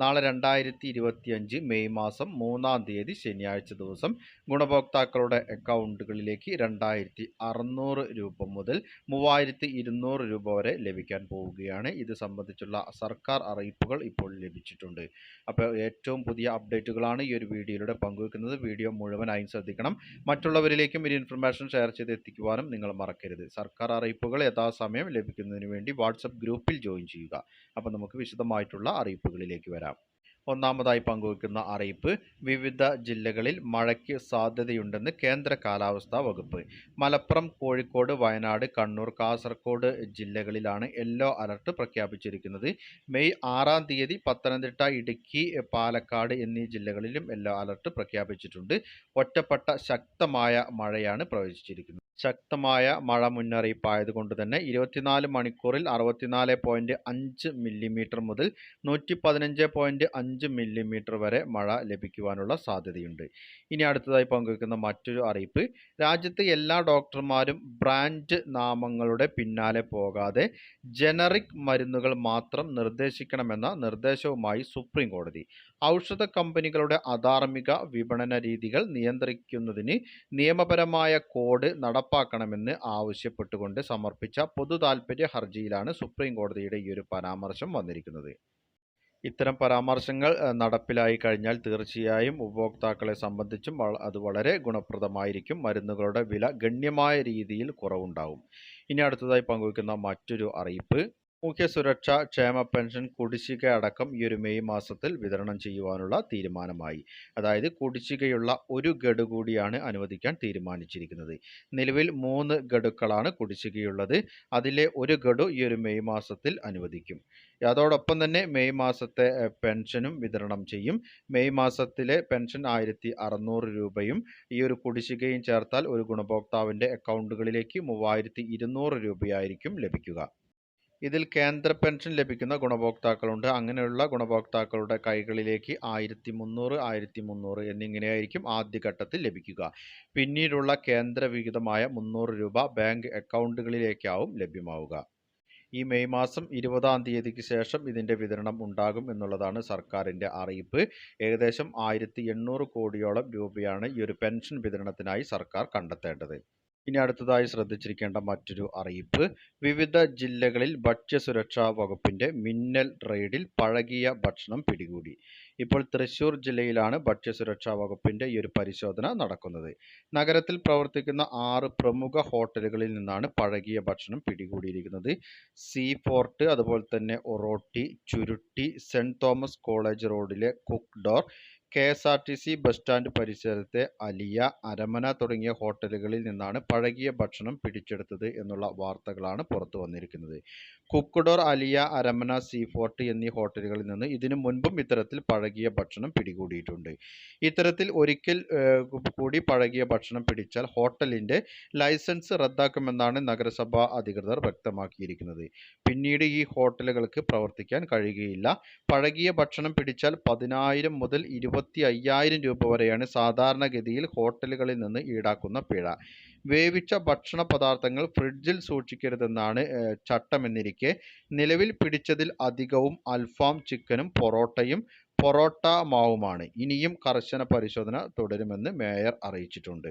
നാളെ രണ്ടായിരത്തി ഇരുപത്തിയഞ്ച് മെയ് മാസം മൂന്നാം തീയതി ശനിയാഴ്ച ദിവസം ഗുണഭോക്താക്കളുടെ അക്കൗണ്ടുകളിലേക്ക് രണ്ടായിരത്തി അറുന്നൂറ് രൂപ മുതൽ മൂവായിരത്തി ഇരുന്നൂറ് രൂപ വരെ ലഭിക്കാൻ പോവുകയാണ്. ഇത് സംബന്ധിച്ചുള്ള സർക്കാർ അറിയിപ്പുകൾ ഇപ്പോൾ ലഭിച്ചിട്ടുണ്ട്. അപ്പോൾ ഏറ്റവും പുതിയ അപ്ഡേറ്റുകളാണ് ഈ ഒരു വീഡിയോയിലൂടെ പങ്കുവെക്കുന്നത്. വീഡിയോ മുഴുവനായും ശ്രദ്ധിക്കണം. മറ്റുള്ളവരിലേക്കും ഈ ഇൻഫർമേഷൻ ഷെയർ ചെയ്ത് എത്തിക്കുവാനും നിങ്ങൾ മറക്കരുത്. സർക്കാർ അറിയിപ്പുകൾ യഥാസമയം ലഭിക്കുന്നതിന് വേണ്ടി വാട്സപ്പ് ഗ്രൂപ്പിൽ ജോയിൻ ചെയ്യുക. അപ്പോൾ നമുക്ക് വിശദമായിട്ടുള്ള അറിയിപ്പുകളിലേക്ക് വരാം. ഒന്നാമതായി പങ്കുവയ്ക്കുന്ന അറിയിപ്പ് വിവിധ ജില്ലകളിൽ മഴയ്ക്ക് സാധ്യതയുണ്ടെന്ന് കേന്ദ്ര കാലാവസ്ഥാ വകുപ്പ്. മലപ്പുറം കോഴിക്കോട് വയനാട് കണ്ണൂർ കാസർഗോഡ് ജില്ലകളിലാണ് യെല്ലോ അലർട്ട് പ്രഖ്യാപിച്ചിരിക്കുന്നത്. മെയ് ആറാം തീയതി പത്തനംതിട്ട ഇടുക്കി പാലക്കാട് എന്നീ ജില്ലകളിലും യെല്ലോ അലർട്ട് പ്രഖ്യാപിച്ചിട്ടുണ്ട്. ഒറ്റപ്പെട്ട ശക്തമായ മഴയാണ് പ്രവചിച്ചിരിക്കുന്നത്. ശക്തമായ മഴ മുന്നറിയിപ്പായതുകൊണ്ട് തന്നെ ഇരുപത്തിനാല് മണിക്കൂറിൽ അറുപത്തിനാല് പോയിന്റ് അഞ്ച് മില്ലിമീറ്റർ മുതൽ നൂറ്റി പതിനഞ്ച് പോയിന്റ് അഞ്ച് മില്ലിമീറ്റർ വരെ മഴ ലഭിക്കുവാനുള്ള സാധ്യതയുണ്ട്. ഇനി അടുത്തതായി പങ്കുവെക്കുന്ന മറ്റൊരു അറിയിപ്പ് രാജ്യത്തെ എല്ലാ ഡോക്ടർമാരും ബ്രാൻഡ് നാമങ്ങളുടെ പിന്നാലെ പോകാതെ ജനറിക് മരുന്നുകൾ മാത്രം നിർദ്ദേശിക്കണമെന്ന നിർദ്ദേശവുമായി സുപ്രീം കോടതി ഔഷധ കമ്പനികളുടെ അധാർമിക വിപണന രീതികൾ നിയന്ത്രിക്കുന്നതിന് നിയമപരമായ കോഡ് നടപ്പാക്കണമെന്ന് ആവശ്യപ്പെട്ടുകൊണ്ട് സമർപ്പിച്ച പൊതു താൽപ്പര്യ ഹർജിയിലാണ് സുപ്രീം കോടതിയുടെ ഈ ഒരു പരാമർശം വന്നിരിക്കുന്നത്. ഇത്തരം പരാമർശങ്ങൾ നടപ്പിലായി കഴിഞ്ഞാൽ തീർച്ചയായും ഉപഭോക്താക്കളെ സംബന്ധിച്ചും അത് വളരെ ഗുണപ്രദമായിരിക്കും. മരുന്നുകളുടെ വില ഗണ്യമായ രീതിയിൽ കുറവുണ്ടാവും. ഇനി അടുത്തതായി പങ്കുവയ്ക്കുന്ന മറ്റൊരു അറിയിപ്പ് മുഖ്യ സുരക്ഷ ക്ഷേമ പെൻഷൻ കുടിശ്ശിക അടക്കം ഈ ഒരു മെയ് മാസത്തിൽ വിതരണം ചെയ്യുവാനുള്ള തീരുമാനമായി. അതായത് കുടിശ്ശികയുള്ള ഒരു ഗഡു കൂടിയാണ് അനുവദിക്കാൻ തീരുമാനിച്ചിരിക്കുന്നത്. നിലവിൽ മൂന്ന് ഗഡുക്കളാണ് കുടിശ്ശികയുള്ളത്. അതിലെ ഒരു ഗഡു ഈ ഒരു മെയ് മാസത്തിൽ അനുവദിക്കും. അതോടൊപ്പം തന്നെ മെയ് മാസത്തെ പെൻഷനും വിതരണം ചെയ്യും. മെയ് മാസത്തിലെ പെൻഷൻ ആയിരത്തി അറുന്നൂറ് രൂപയും ഈ ഒരു കുടിശ്ശികയും ചേർത്താൽ ഒരു ഗുണഭോക്താവിന്റെ അക്കൗണ്ടുകളിലേക്ക് മൂവായിരത്തി ഇരുന്നൂറ് രൂപയായിരിക്കും ലഭിക്കുക. ഇതിൽ കേന്ദ്ര പെൻഷൻ ലഭിക്കുന്ന ഗുണഭോക്താക്കളുണ്ട്. അങ്ങനെയുള്ള ഗുണഭോക്താക്കളുടെ കൈകളിലേക്ക് ആയിരത്തി മുന്നൂറ് ആയിരത്തി മുന്നൂറ് എന്നിങ്ങനെയായിരിക്കും ആദ്യഘട്ടത്തിൽ ലഭിക്കുക. പിന്നീടുള്ള കേന്ദ്ര വിഹിതമായ മുന്നൂറ് രൂപ ബാങ്ക് അക്കൗണ്ടുകളിലേക്കാവും ലഭ്യമാവുക. ഈ മെയ് മാസം ഇരുപതാം തീയതിക്ക് ശേഷം ഇതിന്റെ വിതരണം ഉണ്ടാകും എന്നുള്ളതാണ് സർക്കാരിന്റെ അറിയിപ്പ്. ഏകദേശം ആയിരത്തി കോടിയോളം രൂപയാണ് ഈ ഒരു പെൻഷൻ വിതരണത്തിനായി സർക്കാർ കണ്ടെത്തേണ്ടത്. ഇനി അടുത്തതായി ശ്രദ്ധിച്ചിരിക്കേണ്ട മറ്റൊരു അറിയിപ്പ്. വിവിധ ജില്ലകളിൽ ഭക്ഷ്യസുരക്ഷാ വകുപ്പിന്റെ മിന്നൽ റെയ്ഡിൽ പഴകിയ ഭക്ഷണം പിടികൂടി. ഇപ്പോൾ തൃശൂർ ജില്ലയിലാണ് ഭക്ഷ്യസുരക്ഷാ വകുപ്പിന്റെ ഈ ഒരു പരിശോധന നടക്കുന്നത്. നഗരത്തിൽ പ്രവർത്തിക്കുന്ന ആറ് പ്രമുഖ ഹോട്ടലുകളിൽ നിന്നാണ് പഴകിയ ഭക്ഷണം പിടികൂടിയിരിക്കുന്നത്. സീ ഫോർട്ട് അതുപോലെ തന്നെ ഒറോട്ടി ചുരുട്ടി സെന്റ് തോമസ് കോളേജ് റോഡിലെ cook door K S R T C bus stand പരിസരത്തെ അലിയ അരമന തുടങ്ങിയ ഹോട്ടലുകളിൽ നിന്നാണ് പഴകിയ ഭക്ഷണം പിടിച്ചെടുത്തത് എന്നുള്ള വാർത്തകളാണ് പുറത്തു വന്നിരിക്കുന്നത്. കുക്കുഡോർ അലിയ അരമന സീ ഫോർട്ട് എന്നീ ഹോട്ടലുകളിൽ നിന്ന് ഇതിനു മുൻപും ഇത്തരത്തിൽ പഴകിയ ഭക്ഷണം പിടികൂടിയിട്ടുണ്ട്. ഇത്തരത്തിൽ ഒരിക്കൽ കൂടി പഴകിയ ഭക്ഷണം പിടിച്ചാൽ ഹോട്ടലിന്റെ ലൈസൻസ് റദ്ദാക്കുമെന്നാണ് നഗരസഭാ അധികൃതർ വ്യക്തമാക്കിയിരിക്കുന്നത്. പിന്നീട് ഈ ഹോട്ടലുകൾക്ക് പ്രവർത്തിക്കാൻ കഴിയുകയില്ല. പഴകിയ ഭക്ഷണം പിടിച്ചാൽ പതിനായിരം മുതൽ ഇരുപത്തി അയ്യായിരം രൂപ വരെയാണ് സാധാരണഗതിയിൽ ഹോട്ടലുകളിൽ നിന്ന് ഈടാക്കുന്ന പിഴ. വേവിച്ച ഭക്ഷണ പദാർത്ഥങ്ങൾ ഫ്രിഡ്ജിൽ സൂക്ഷിക്കരുതെന്നാണ് ചട്ടമെന്നിരിക്കെ. നിലവിൽ പിടിച്ചതിൽ അധികവും അൽഫാം ചിക്കനും പൊറോട്ടയും പൊറോട്ട മാവുമാണ്. ഇനിയും കർശന പരിശോധന തുടരുമെന്ന് മേയർ അറിയിച്ചിട്ടുണ്ട്.